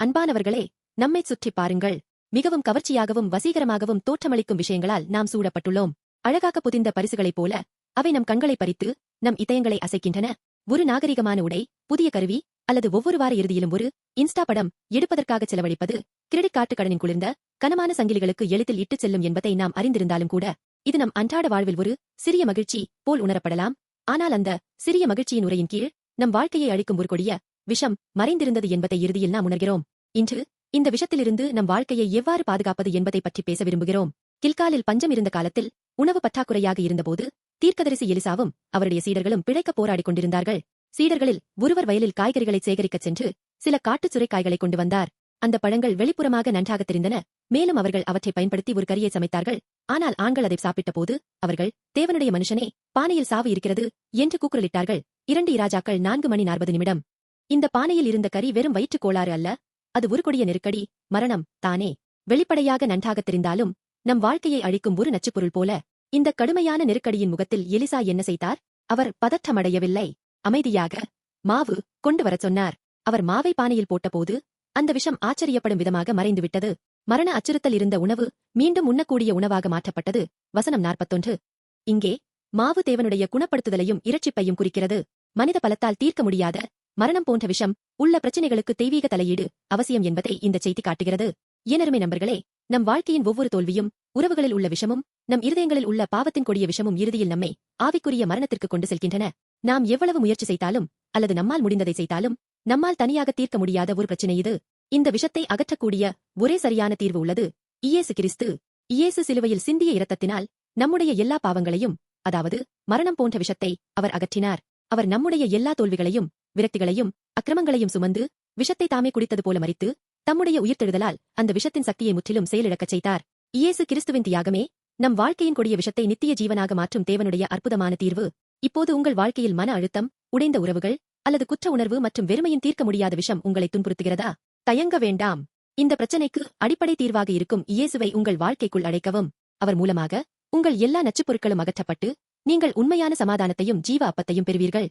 அன்பானவர்களே நம்மைச் சுற்றிப் பாருங்கள். மிகவும் கவர்ச்சியாகவும் வசீகரமாகவும் தோற்றமளிக்கும் விஷயங்களால் நாம் சூடப்பட்டுள்ளோம் அழகாக புதிந்த பரிசுகளைப் போல அவை நம் கண்களை பறித்து நம் இதயங்களை அசைக்கின்றன. ஒரு நாகரிகமான உடை புதிய கருவி அல்லது ஒவ்வொரு வார இறுதியிலும் ஒரு இன்ஸ்டா படம் எடுப்பதற்காக செலவழிப்பது கிரெடிட் கார்டு கடனின் குளிர்ந்த கனமான சங்கிலிகளுக்கு எளிதில் இட்டுச் செல்லும் என்பதை நாம் அறிந்திருந்தாலும் கூட இது நம் அன்றாட வாழ்வில் ஒரு சிறிய மகிழ்ச்சி போல் உணரப்படலாம். ஆனால் அந்த சிறிய மகிழ்ச்சியின் உரையின் கீழ் நம் வாழ்க்கையை அழிக்கும் ஒரு கொடிய விஷம் மறைந்திருந்தது என்பதை இறுதியில் நாம் உணர்கிறோம். இன்று இந்த விஷத்திலிருந்து நம் வாழ்க்கையை எவ்வாறு பாதுகாப்பது என்பதை பற்றி பேச விரும்புகிறோம். கில்காலில் பஞ்சம் இருந்த காலத்தில் உணவு பற்றாக்குறையாக இருந்தபோது தீர்க்கதரிசி எலிசாவும் அவருடைய சீடர்களும் பிழைக்க போராடிக் கொண்டிருந்தார்கள். சீடர்களில் ஒருவர் வயலில் காய்கறிகளை சேகரிக்கச் சென்று சில காட்டுச் சுரைக்காய்களை கொண்டு வந்தார். அந்த பழங்கள் வெளிப்புறமாக நன்றாக தெரிந்தன. மேலும் அவர்கள் அவற்றை பயன்படுத்தி ஒரு கரியை சமைத்தார்கள். ஆனால் ஆண்கள் அதை சாப்பிட்ட போது அவர்கள் தேவனுடைய மனுஷனே பானையில் சாவு இருக்கிறது என்று கூக்குரலிட்டார்கள். இரண்டு இராஜாக்கள் நான்கு மணி நாற்பது நிமிடம் இந்த பானையில் இருந்த கறி வெறும் வயிற்றுக் கோளாறு அல்ல. அது ஒரு கொடிய நெருக்கடி மரணம் தானே. வெளிப்படையாக நன்றாகத் தெரிந்தாலும் நம் வாழ்க்கையை அழிக்கும் ஒரு நச்சுப்பொருள் போல இந்த கடுமையான நெருக்கடியின் முகத்தில் எலிசா என்ன செய்தார்? அவர் பதற்றமடையவில்லை. அமைதியாக மாவு கொண்டு வரச் சொன்னார். அவர் மாவை பானையில் போட்டபோது அந்த விஷம் ஆச்சரியப்படும் விதமாக மறைந்துவிட்டது. மரண அச்சுறுத்தல் இருந்த உணவு மீண்டும் உண்ணக்கூடிய உணவாக மாற்றப்பட்டது. வசனம் நாற்பத்தொன்று. இங்கே மாவு தேவனுடைய குணப்படுத்துதலையும் இரட்சிப்பையும் குறிக்கிறது. மனித பலத்தால் தீர்க்க முடியாத மரணம் போன்ற விஷம் உள்ள பிரச்சனைகளுக்கு தெய்வீக தலையீடு அவசியம் என்பதை இந்த செய்தி காட்டுகிறது. ஏனருமை நண்பர்களே நம் வாழ்க்கையின் ஒவ்வொரு தோல்வியும் உறவுகளில் உள்ள விஷமும் நம் இருதயங்களில் உள்ள பாவத்தின் கொடிய விஷமும் இறுதியில் நம்மை ஆவிக்குரிய மரணத்திற்கு கொண்டு செல்கின்றன. நாம் எவ்வளவு முயற்சி செய்தாலும் அல்லது நம்மால் முடிந்ததை செய்தாலும் நம்மால் தனியாக தீர்க்க முடியாத ஒரு பிரச்சனை இது. இந்த விஷத்தை அகற்றக்கூடிய ஒரே சரியான தீர்வு உள்ளது. இயேசு கிறிஸ்து. இயேசு சிலுவையில் சிந்திய இரத்தத்தினால் நம்முடைய எல்லா பாவங்களையும் அதாவது மரணம் போன்ற விஷத்தை அவர் அகற்றினார். அவர் நம்முடைய எல்லா தோல்விகளையும் விரக்திகளையும் அக்கிரமங்களையும் சுமந்து விஷத்தை தாமே குடித்தது போல மறித்து தம்முடைய உயிர்த்தெழுதலால் அந்த விஷத்தின் சக்தியை முற்றிலும் செயலிழக்கச் செய்தார். இயேசு கிறிஸ்துவின் தியாகமே நம் வாழ்க்கையின் கொடிய விஷத்தை நித்திய ஜீவனாக மாற்றும் தேவனுடைய அற்புதமான தீர்வு. இப்போது உங்கள் வாழ்க்கையில் மன அழுத்தம் உடைந்த உறவுகள் அல்லது குற்ற உணர்வு மற்றும் வெறுமையின் தீர்க்க முடியாத விஷம் உங்களை துன்புறுத்துகிறதா? தயங்க வேண்டாம். இந்த பிரச்சனைக்கு அடிப்படை தீர்வாக இருக்கும் இயேசுவை உங்கள் வாழ்க்கைக்குள் அழைக்கவும். அவர் மூலமாக உங்கள் எல்லா நச்சுப் பொருட்களும் அகற்றப்பட்டு நீங்கள் உண்மையான சமாதானத்தையும் ஜீவ அப்பத்தையும் பெறுவீர்கள்.